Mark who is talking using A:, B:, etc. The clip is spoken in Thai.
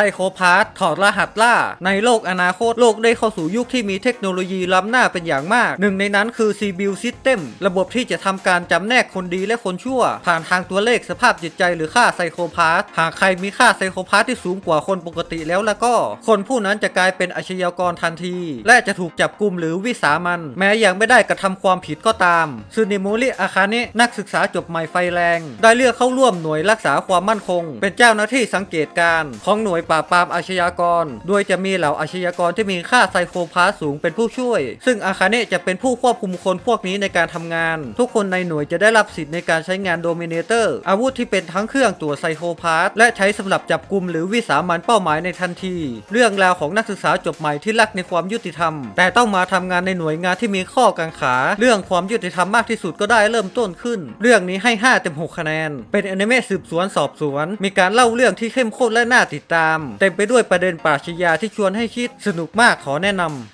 A: ไซโคพาธถอดรหัสล่า ในโลกอนาคตโลกได้เข้าสู่ยุคที่มีเทคโนโลยีล้ำหน้าเป็นอย่างมาก หนึ่งในนั้นคือ c b u System ระบบที่จะทำการจำแนกคนดีและคนชั่ว ผ่านทางตัวเลขสภาพจิตใจหรือค่าไซโคพาธหากใครมีค่าไซโคพาธที่สูงกว่าคนปกติแล้วแล้วก็ คนผู้นั้นจะกลายเป็นอาชญากรทันที และจะถูกจับกุมหรือวิสามันแม้ยังไม่ได้กระทำความผิดก็ตามซึนิมูริอาคาเนะนักศึกษาจบใหม่ไฟแรง ได้เลือกเข้าร่วมหน่วยรักษาความมั่นคง เป็นเจ้าหน้าที่สังเกตการณ์ของหน่วยปราบปรามอาชญากร โดยจะมีเหล่าอาชญากรที่มีค่าไซโคพาธสูงเป็นผู้ช่วย ซึ่งอาคาเนะจะเป็นผู้ควบคุมคนพวกนี้ในการทำงาน ทุกคนในหน่วยจะได้รับสิทธิ์ในการใช้งานโดมิเนเตอร์ อาวุธที่เป็นทั้งเครื่องตรวจไซโคพาธและใช้สำหรับจับกลุ่มหรือวิสามันเป้าหมายในทันที เรื่องราวของนักศึกษาจบใหม่ที่รักในความยุติธรรม แต่ต้องมาทำงานในหน่วยงานที่มีข้อกังขา เรื่องความยุติธรรมมากที่สุดก็ได้เริ่มต้นขึ้น เรื่องนี้ให้ 5 เต็ม 6 คะแนน เป็นอนิเมะสืบสวนสอบสวน มีการเล่าเรื่องที่เข้มข้นและน่าติดตาม เต็มไปด้วยประเด็นปราชญาที่ชวนให้คิดสนุกมากขอแนะนำ